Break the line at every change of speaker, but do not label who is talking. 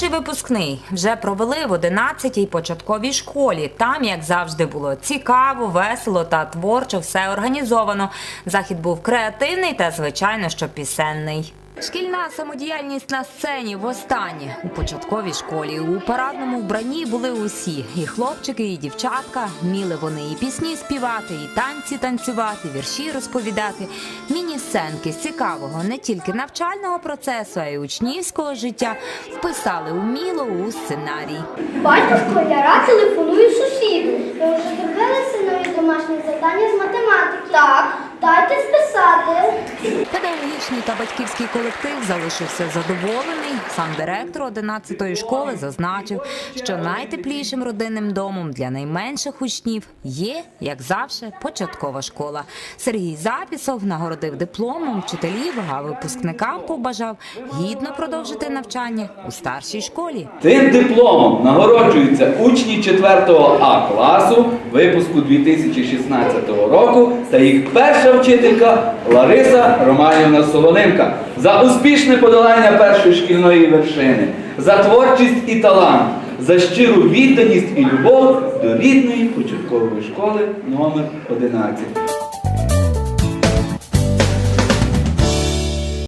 Перший випускний вже провели в 11-й початковій школі. Там, як завжди, було цікаво, весело та творчо все організовано. Захід був креативний та, звичайно, що пісенний. Шкільна самодіяльність на сцені востаннє у початковій школі. У парадному вбранні були усі і хлопчики, і дівчатка. Вміли вони і пісні співати, і танці танцювати, вірші розповідати. Міні-сценки з цікавого не тільки навчального процесу, а й учнівського життя вписали уміло у сценарій.
Батько школяра телефонує сусіду.
Педагогічний та батьківський колектив залишився задоволений. Сам директор 11-ї школи зазначив, що найтеплішим родинним домом для найменших учнів є, як завжди, початкова школа. Сергій Запісов нагородив дипломом вчителів, а випускникам побажав гідно продовжити навчання у старшій школі.
Тим дипломом нагороджуються учні 4 А класу випуску 2016 року та їх перша вчителька Лариса Романівна Солоненка за успішне подолання першої шкільної вершини, за творчість і талант, за щиру відданість і любов до рідної початкової школи номер 11.